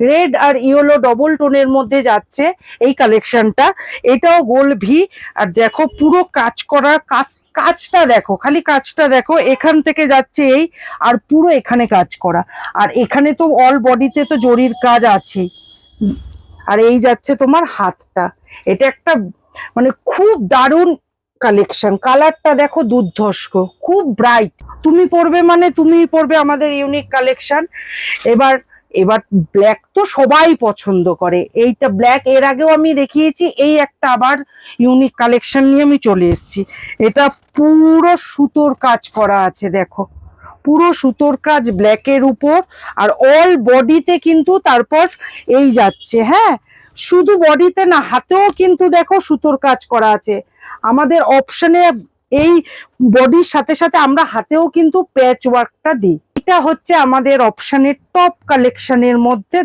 Red আর yellow double টোনের মধ্যে যাচ্ছে এই কালেকশনটা এটাও গোল ভি আর দেখো, পুরো কাজ করা কাজ, কাজটা দেখো, খালি কাজটা দেখো, এখান থেকে যাচ্ছে এই আর পুরো এখানে কাজ করা। আর এখানে তো অল বডিতে তো জরির কাজ আছেই আর এই যাচ্ছে তোমার হাতটা। এটা একটা মানে খুব দারুণ কালেকশন কালারটা দেখো দুর্ধস্ক খুব ব্রাইট তুমি পরবে মানে তুমি পরবে আমাদের ইউনিক কালেকশন এবার এবার ব্ল্যাক তো সবাই পছন্দ করে। এইটা ব্ল্যাক এর আগেও আমি দেখিয়েছি, এই একটা আবার ইউনিক কালেকশন নিয়ে আমি চলে এসেছি। এটা পুরো সুতোর কাজ করা আছে, দেখো। পুরো সুতোর কাজ ব্ল্যাকের উপর, আর অল বডিতে কিন্তু তারপর এই যাচ্ছে হ্যাঁ? শুধু বডিতে না, হাতেও কিন্তু দেখো সুতোর কাজ করা আছে। আমাদের অপশনে এই বডির সাথে সাথে আমরা হাতেও কিন্তু প্যাচ ওয়ার্কটা দিই। এটা হচ্ছে আমাদের অপশনের টপ কালেকশনের মধ্যে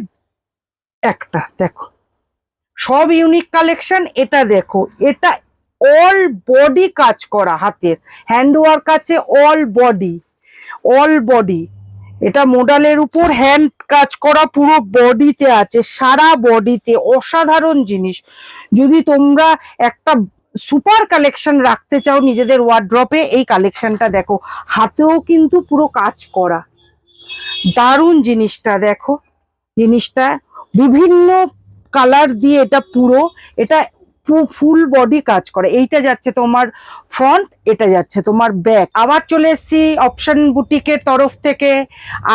একটা, দেখো। সব ইউনিক কালেকশন এটা দেখো। এটা অল বডি কাজ করা হাতের। হ্যান্ড ওয়ার্ক আছে অল বডি অল বডি এটা মোডালের উপর হ্যান্ড কাজ করা পুরো বডিতে আছে, সারা বডিতে অসাধারণ জিনিস। যদি তোমরা একটা সুপার কালেকশন রাখতে চাও নিজেদের ওয়ার্ড্রপে এই কালেকশনটা দেখো। হাতেও কিন্তু পুরো কাজ করা। দারুণ জিনিসটা দেখো। জিনিসটা বিভিন্ন কালার দিয়ে এটা পুরো এটা ফুল বডি কাজ করে। এইটা যাচ্ছে তোমার ফ্রন্ট এটা যাচ্ছে তোমার ব্যাক আবার চলে এসেছি অপশন বুটিকের তরফ থেকে।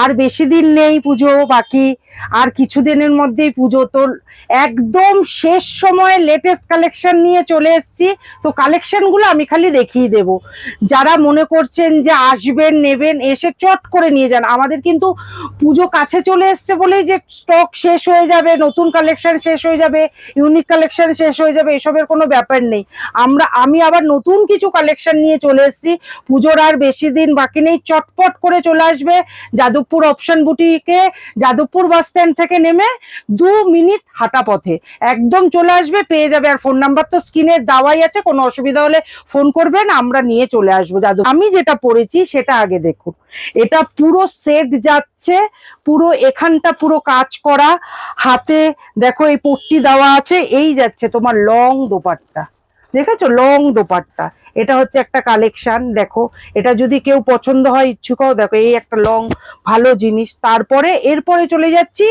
আর বেশি দিন নেই পুজো, বাকি আর কিছুদিনের মধ্যেই পুজো। তো একদম শেষ সময়ে লেটেস্ট কালেকশন নিয়ে চলে এসেছি। তো কালেকশনগুলো আমি খালি দেখিয়ে দেব। যারা মনে করছেন যে আসবেন, নেবেন, এসে চট করে নিয়ে যান। আমাদের কিন্তু পুজো কাছে চলে এসছে বলেই যে স্টক শেষ হয়ে যাবে, নতুন কালেকশন শেষ হয়ে যাবে ইউনিক কালেকশন শেষ হয়ে যাবে এসবের কোনো ব্যাপার নেই। আমরা, আমি আবার নতুন কিছু কালেকশন নিয়ে চলে এসেছি। পুজোর আর বেশি দিন বাকি নেই, চটপট করে চলে আসবে যাদবপুর অপশন বুটিকে যাদবপুর বাস স্ট্যান্ড থেকে নেমে দু মিনিট হাঁটা পথে। একদম চলে আসবে, পেয়ে যাবে। আর ফোন নাম্বার তো স্ক্রিনে দেওয়াই আছে, কোনো অসুবিধা হলে ফোন করবেন, আমরা নিয়ে চলে আসব যাদব আমি যেটা পড়েছি সেটা আগে দেখুন। এটা পুরো সেট যাচ্ছে, পুরো এখানটা পুরো কাজ করা, হাতে দেখো এই পট্টি দেওয়া আছে, এই যাচ্ছে তোমার লং দোপাট্টা, দেখেছ? লং দোপাট্টা। এটা হচ্ছে একটা কালেকশান দেখো। এটা যদি কেউ পছন্দ হয় ইচ্ছুক হও দেখো, এই একটা লং ভালো জিনিস। তারপরে, এরপরে চলে যাচ্ছি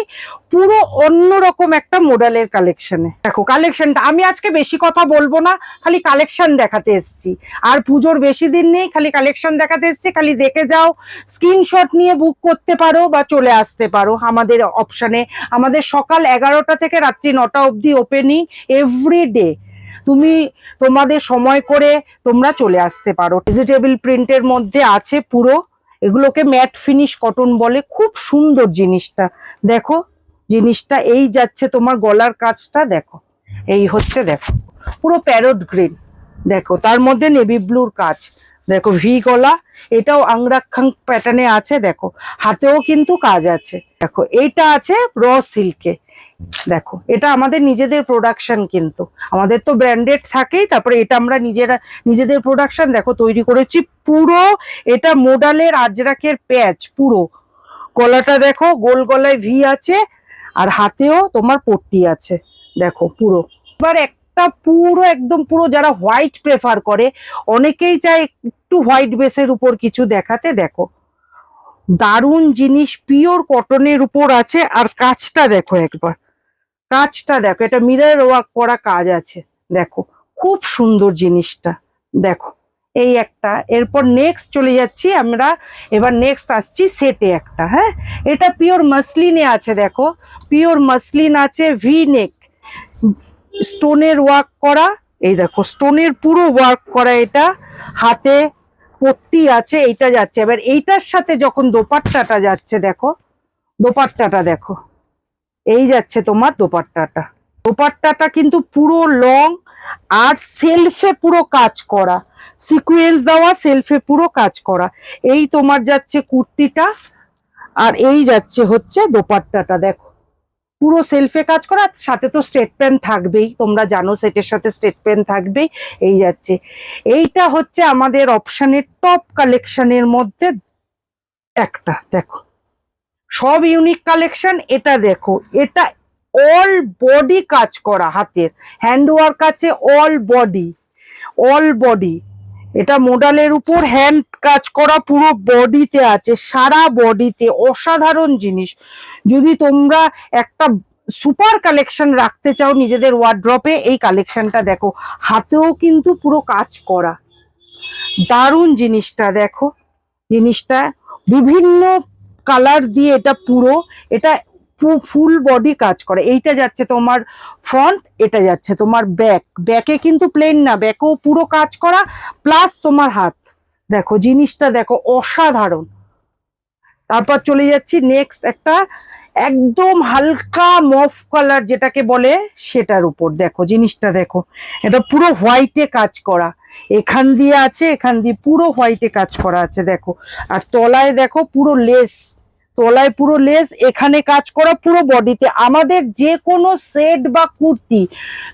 পুরো অন্যরকম একটা মডেলের কালেকশনে দেখো কালেকশনটা আমি আজকে বেশি কথা বলব না, খালি কালেকশন দেখাতে এসেছি। আর পুজোর বেশি দিন নেই, খালি কালেকশন দেখাতে এসেছি। খালি দেখে যাও স্ক্রিনশট নিয়ে বুক করতে পারো বা চলে আসতে পারো আমাদের অপশানে আমাদের সকাল এগারোটা থেকে রাত্রি নটা অবধি ওপেনিং এভরি ডে তুমি তোমাদের সময় করে তোমরা চলে আসতে পারো। ভেজিটেবল প্রিন্টের মধ্যে আছে পুরো, এগুলোকে ম্যাট ফিনিশ কটন বলে। খুব সুন্দর জিনিসটা। দেখো, জিনিসটা এই যাচ্ছে তোমার গলার কাজটা, দেখো। এই হচ্ছে, দেখো, পুরো প্যারোট গ্রিন দেখো, তার মধ্যে নেভি ব্লুর কাজ। দেখো, ভি গলা, এটাও আংরাক্ষাং প্যাটার্নে আছে, দেখো। হাতেও কিন্তু কাজ আছে। দেখো, এইটা আছে র সিল্কে দেখো, এটা আমাদের নিজেদের প্রোডাকশন কিন্তু। আমাদের তো ব্র্যান্ডেড থাকেই, তারপরে এটা আমরা নিজেরা, নিজেদের প্রোডাকশন দেখো, তৈরি করেছি পুরো, এটা মোডালের আজরাকের প্যাচ পুরো। গলাটা দেখো, গোল গলায় ভি আছে, আর হাতেও তোমার পট্টি আছে, দেখো, পুরো। এবার একটা পুরো, একদম পুরো যারা হোয়াইট প্রেফার করে, অনেকেই চায় একটু হোয়াইট বেসের উপর কিছু দেখাতে, দেখো। দারুণ জিনিস পিওর কটনের উপর আছে, আর কাজটা দেখো একবার। কাজটা দেখো, এটা মিরর ওয়ার্ক করা কাজ আছে, দেখো। খুব সুন্দর জিনিসটা, দেখো। এই একটা, এরপর নেক্সট চলে যাচ্ছি আমরা, এবার নেক্সট আসছি সেটে একটা হ্যাঁ? এটা পিওর মাসলিনে আছে, দেখো। পিওর মাসলিন আছে ভি নেক স্টোনের ওয়ার্ক করা, এই দেখো স্টোনের পুরো ওয়ার্ক করা এটা। হাতে পট্টি আছে, এইটা যাচ্ছে। এবার এইটার সাথে যখন দোপাট্টাটা যাচ্ছে, দেখো, দোপাট্টাটা দেখো। এই যাচ্ছে তোমার দোপাট্টাটা। দোপাট্টাটা কিন্তু পুরো লং আর সেলফে পুরো কাজ করা। সিকুয়েন্স দেওয়া সেলফে পুরো কাজ করা। এই তোমার যাচ্ছে কুর্তিটা আর এই যাচ্ছে হচ্ছে দোপাট্টাটা, দেখো। পুরো সেলফে কাজ করা, সাথে তো স্টেট পেন থাকবেই। তোমরা জানো সেটের সাথে স্টেট পেন থাকবেই। এই যাচ্ছে। এইটা হচ্ছে আমাদের অপশনের টপ কালেকশনের মধ্যে একটা, দেখো। সব ইউনিক কালেকশন এটা দেখো। এটা অল বডি কাজ করা হাতের। হ্যান্ড ওয়ার্ক আছে অল বডি অল বডি এটা মোডালের উপর হ্যান্ড কাজ করা পুরো বডিতে আছে, সারা বডিতে অসাধারণ জিনিস। যদি তোমরা একটা সুপার কালেকশন রাখতে চাও নিজেদের ওয়ার্ড্রপে এই কালেকশনটা দেখো। হাতেও কিন্তু পুরো কাজ করা। দারুণ জিনিসটা দেখো। জিনিসটা বিভিন্ন কালার দিয়ে এটা পুরো, এটা ফুল বডি কাজ করে। এইটা যাচ্ছে তোমার ফ্রন্ট এটা যাচ্ছে তোমার ব্যাক ব্যাকে কিন্তু প্লেন না ব্যাকেও পুরো কাজ করা প্লাস তোমার হাত। দেখো, জিনিসটা দেখো অসাধারণ। তারপর চলে যাচ্ছি নেক্সট একটা একদম হালকা মফ কালার যেটাকে বলে, সেটার উপর। দেখো, জিনিসটা দেখো। এটা পুরো হোয়াইটে কাজ করা। এখান দিয়ে আছে, এখান দিয়ে পুরো হোয়াইটে কাজ করা আছে, দেখো। আর তলায় দেখো পুরো লেস তলায় পুরো লেস এখানে কাজ করা পুরো বডিতে আমাদের যে কোনো সেট বা কুর্তি,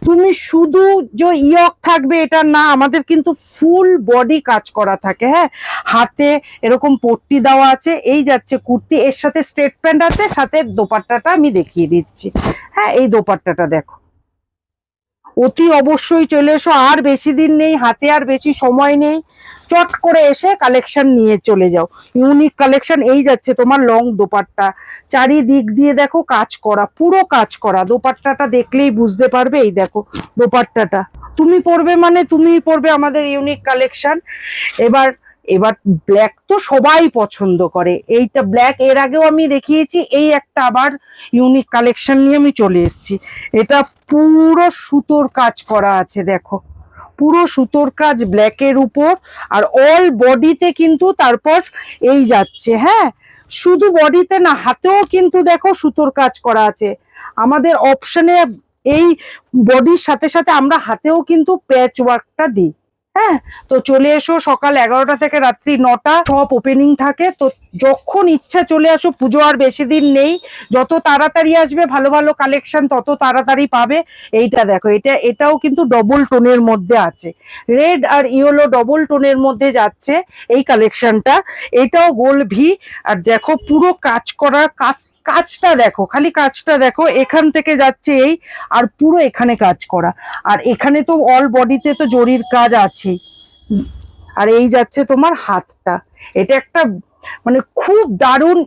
তুমি শুধু যে ইয়ক থাকবে এটা না, আমাদের কিন্তু ফুল বডি কাজ করা থাকে হ্যাঁ? হাতে এরকম পট্টি দেওয়া আছে, এই যাচ্ছে কুর্তি। এর সাথে স্টেট প্যান্ট আছে, সাথে দোপাট্টাটা আমি দেখিয়ে দিচ্ছি। হ্যাঁ এই দোপাট্টাটা দেখো। অতি অবশ্যই চলে এসো, আর বেশি দিন নেই, হাতে আর বেশি সময় নেই। চট করে এসে কালেকশন নিয়ে চলে যাও। ইউনিক কালেকশন এই যাচ্ছে তোমার লং দোপাট্টা। চারিদিক দিয়ে দেখো কাজ করা, পুরো কাজ করা। দোপাট্টাটা দেখলেই বুঝতে পারবে, এই দেখো দোপাট্টাটা। তুমি পরবে মানে তুমিই পরবে আমাদের ইউনিক কালেকশন এবার এবার ব্ল্যাক তো সবাই পছন্দ করে। এইটা ব্ল্যাক এর আগেও আমি দেখিয়েছি, এই একটা আবার ইউনিক কালেকশন নিয়ে আমি চলে এসেছি। এটা পুরো সুতোর কাজ করা আছে, দেখো। পুরো সুতোর কাজ ব্ল্যাকের উপর, আর অল বডিতে কিন্তু তারপর এই যাচ্ছে হ্যাঁ? শুধু বডিতে না, হাতেও কিন্তু দেখো সুতোর কাজ করা আছে। আমাদের অপশনে এই বডির সাথে সাথে আমরা হাতেও কিন্তু প্যাচ ওয়ার্কটা দিই। হ্যাঁ? তো চলে এসো সকাল এগারোটা থেকে রাত্রি নটা। সব ওপেনিং থাকে। তো যখন ইচ্ছা চলে আসো পুজো আর বেশি দিন নেই। যত তাড়াতাড়ি আসবে, ভালো ভালো কালেকশন তত তাড়াতাড়ি পাবে। এইটা দেখো, এটা, এটাও কিন্তু ডবল টোনের মধ্যে আছে। রেড আর ইয়েলো ডবল টোনের মধ্যে যাচ্ছে এই কালেকশনটা এটাও গোল ভি আর দেখো, পুরো কাজ করা, কাজ, কাজটা দেখো, খালি কাজটা দেখো, এখান থেকে যাচ্ছে এই, আর পুরো এখানে কাজ করা। আর এখানে তো অল বডিতে তো জরির কাজ আছেই। আর এই যাচ্ছে তোমার হাতটা। এটা একটা মানে খুব দারুণ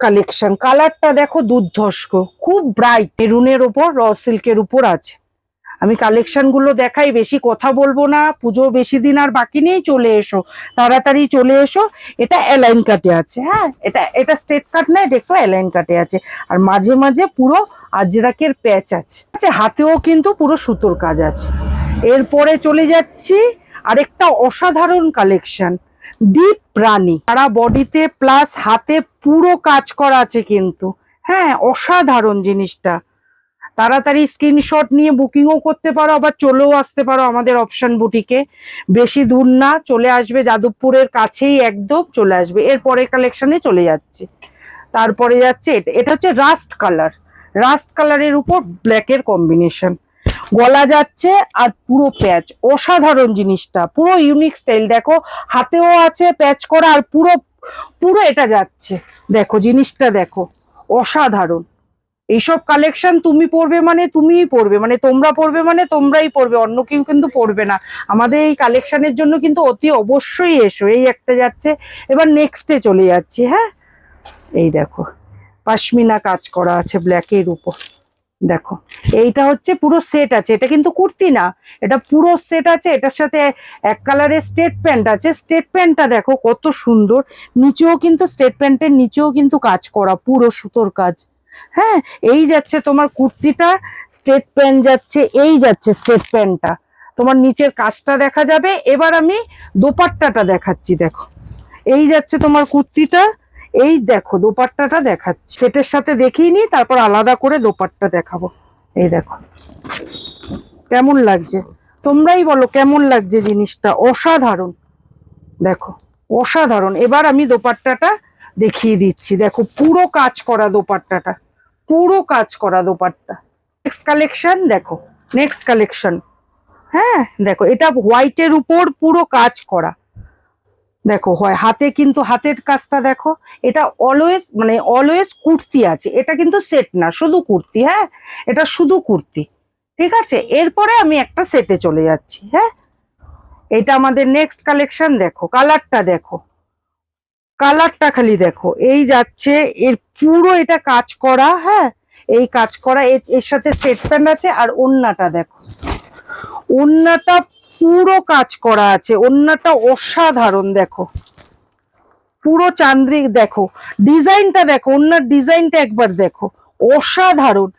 কালেকশন কালারটা দেখো দুর্ধর্ষ, খুব ব্রাইট মেরুনের ওপর র সিল্কের উপর আছে। আমি কালেকশনগুলো দেখাই, বেশি কথা বলব না, পুজো বেশি দিন আর বাকি নেই, চলে এসো। তাড়াতাড়ি চলে এসো। এটা অ্যালাইন কাটে আছে হ্যাঁ? এটা এটা স্টেট কাট না একটু অ্যালাইন কাটে আছে। আর মাঝে মাঝে পুরো আজরাকের প্যাচ আছে। আচ্ছা হাতেও কিন্তু পুরো সুতোর কাজ আছে। এরপরে চলে যাচ্ছি, আরেকটা অসাধারণ কালেকশন ডিপ প্রাণী। সারা বডিতে প্লাস হাতে পুরো কাজ করা আছে কিন্তু। হ্যাঁ অসাধারণ জিনিসটা। তাড়াতাড়ি স্ক্রিনশট নিয়ে বুকিংও করতে পারো, আবার চলেও আসতে পারো আমাদের অপশন বুটিকে বেশি দূর না, চলে আসবে যাদবপুরের কাছেই একদম চলে আসবে। এর পরের কালেকশনে চলে যাচ্ছে। তারপরে যাচ্ছে, এটা এটা হচ্ছে রাস্ট কালার রাস্ট কালারের উপর ব্ল্যাকের কম্বিনেশন গলা যাচ্ছে আর পুরো প্যাচ। অসাধারণ জিনিসটা, পুরো ইউনিক স্টাইল দেখো, হাতেও আছে প্যাচ করা আর পুরো পুরো এটা যাচ্ছে। দেখো, জিনিসটা দেখো, অসাধারণ। এইসব কালেকশন তুমি পড়বে মানে তুমিই পড়বে মানে তোমরা পড়বে মানে তোমরাই পড়বে অন্য কেউ কিন্তু পড়বে না। আমাদের এই কালেকশনের জন্য কিন্তু অতি অবশ্যই এসো, এই একটা যাচ্ছে। এবার নেক্সটে চলে যাচ্ছি হ্যাঁ? এই দেখো, পাশমিনা কাজ করা আছে ব্ল্যাকের উপর। দেখো, এইটা হচ্ছে পুরো সেট আছে, এটা কিন্তু কুর্তি না, এটা পুরো সেট আছে, এটার সাথে এক কালারের স্টেট প্যান্ট আছে স্টেট প্যান্টটা দেখো কত সুন্দর, নিচেও কিন্তু স্টেট প্যান্টের নিচেও কিন্তু কাজ করা, পুরো সুতোর কাজ হ্যাঁ এই যাচ্ছে তোমার কুর্তিটা স্টেট প্যান্ট যাচ্ছে, এই যাচ্ছে স্টেট প্যান্টটা তোমার নিচের কাজটা দেখা যাবে, এবার আমি দোপাট্টাটা দেখাচ্ছি, দেখো, এই যাচ্ছে তোমার কুর্তিটা এই দেখো দোপাট্টাটা দেখাচ্ছি। সেটের সাথে দেখিয়ে নি তারপর আলাদা করে দোপাট্টা দেখাবো। এই দেখো। কেমন লাগছে? তোমরাই বলো কেমন লাগছে জিনিসটা? অসাধারণ। দেখো, অসাধারণ। এবার আমি দোপাট্টাটা দেখিয়ে দিচ্ছি। দেখো, পুরো কাজ করা দোপাট্টাটা। পুরো কাজ করা দোপাট্টা। নেক্সট কালেকশন দেখো। নেক্সট কালেকশন হ্যাঁ দেখো, এটা হোয়াইটের উপর পুরো কাজ করা। দেখো, হয় হাতে কিন্তু হাতের কাজটা দেখো, এটা অলওয়েজ মানে অলওয়েজ কুর্তি আছে, এটা কিন্তু সেট না, শুধু কুর্তি হ্যাঁ? এটা শুধু কুর্তি, ঠিক আছে? এরপরে আমি একটা সেটে চলে যাচ্ছি হ্যাঁ? এটা আমাদের নেক্সট কালেকশন দেখো কালারটা দেখো কালারটা খালি দেখো, এই যাচ্ছে, এর পুরো এটা কাজ করা হ্যাঁ? এই কাজ করা, এর সাথে স্টেট প্যান্ট আছে, আর ওন্নাটা দেখো, ওন্নাটা পুরো কাজ করা আছে। ওন্নাটা অসাধারণ, দেখো। পুরো চান্দ্রিক, দেখো। ডিজাইনটা দেখো ওন্নার ডিজাইনটা একবার দেখো। অসাধারণ।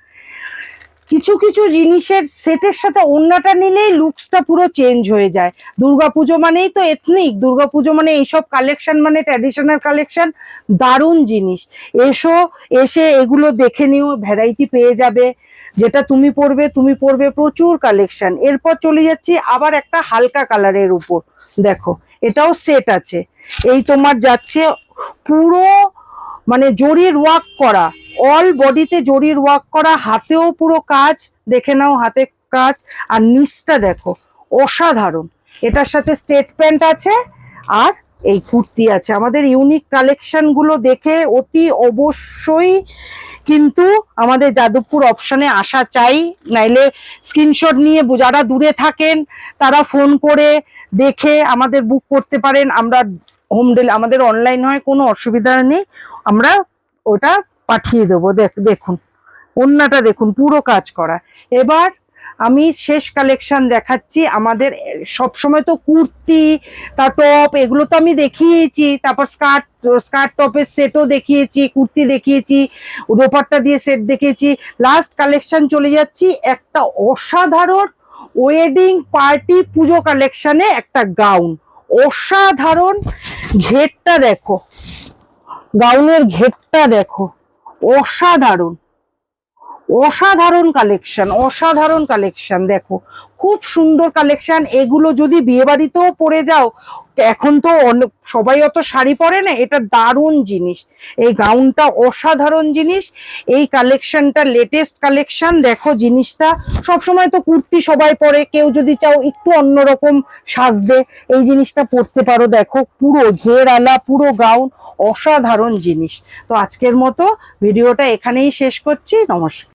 কিছু কিছু জিনিসের সেটের সাথে ওন্নাটা নিলেই লুকসটা পুরো চেঞ্জ হয়ে যায়। দুর্গাপুজো মানেই তো এথনিক দুর্গাপুজো মানে এইসব কালেকশন মানে ট্র্যাডিশনাল কালেকশন দারুণ জিনিস। এসো, এসে এগুলো দেখে নিও ভ্যারাইটি পেয়ে যাবে। যেটা তুমি পরবে তুমি পরবে প্রচুর কালেকশন এরপর চলে যাচ্ছি আবার একটা হালকা কালারের উপর। দেখো, এটাও সেট আছে। এই তোমার যাচ্ছে পুরো মানে জরির ওয়ার্ক করা। অল বডিতে জরির ওয়ার্ক করা, হাতেও পুরো কাজ, দেখে নাও হাতে কাজ। আর নিচটা দেখো, অসাধারণ। এটার সাথে স্টেট প্যান্ট আছে, আর এই কুর্তি আছে। আমাদের ইউনিক কালেকশনগুলো দেখে অতি অবশ্যই কিন্তু আমাদের যাদবপুর অপশনে আসা চাই, নাইলে স্ক্রিনশট নিয়ে যারা দূরে থাকেন, তারা ফোন করে দেখে আমাদের বুক করতে পারেন। আমরা হোম ডেলি আমাদের অনলাইন হয়, কোনো অসুবিধা নেই। আমরা ওটা পাঠিয়ে দেবো। দেখ- দেখুন অন্যটা দেখুন, পুরো কাজ করা। এবার আমি শেষ কালেকশন দেখাচ্ছি। আমাদের সবসময় তো কুর্তি তা টপ এগুলো তো আমি দেখিয়েছি, তারপর স্কার্ট স্কার্ট টপের সেটও দেখিয়েছি, কুর্তি দেখিয়েছি, দোপাট্টা দিয়ে সেট দেখিয়েছি। লাস্ট কালেকশন চলে যাচ্ছি, একটা অসাধারণ ওয়েডিং পার্টি পুজো কালেকশনে একটা গাউন অসাধারণ ঘেরটা দেখো গাউনের ঘেরটা দেখো, অসাধারণ। অসাধারণ কালেকশন অসাধারণ কালেকশন দেখো। খুব সুন্দর কালেকশন এগুলো যদি বিয়ে বাড়িতেও পরে যাও, এখন তো সবাই অত শাড়ি পরে না, এটা দারুণ জিনিস। এই গাউনটা অসাধারণ জিনিস। এই কালেকশনটা লেটেস্ট কালেকশন দেখো জিনিসটা, সবসময় তো কুর্তি সবাই পরে, কেউ যদি চাও একটু অন্যরকম সাজতে, এই জিনিসটা পরতে পারো, দেখো, পুরো ঘের আলা পুরো গাউন অসাধারণ জিনিস। তো আজকের মতো ভিডিওটা এখানেই শেষ করছি, নমস্কার।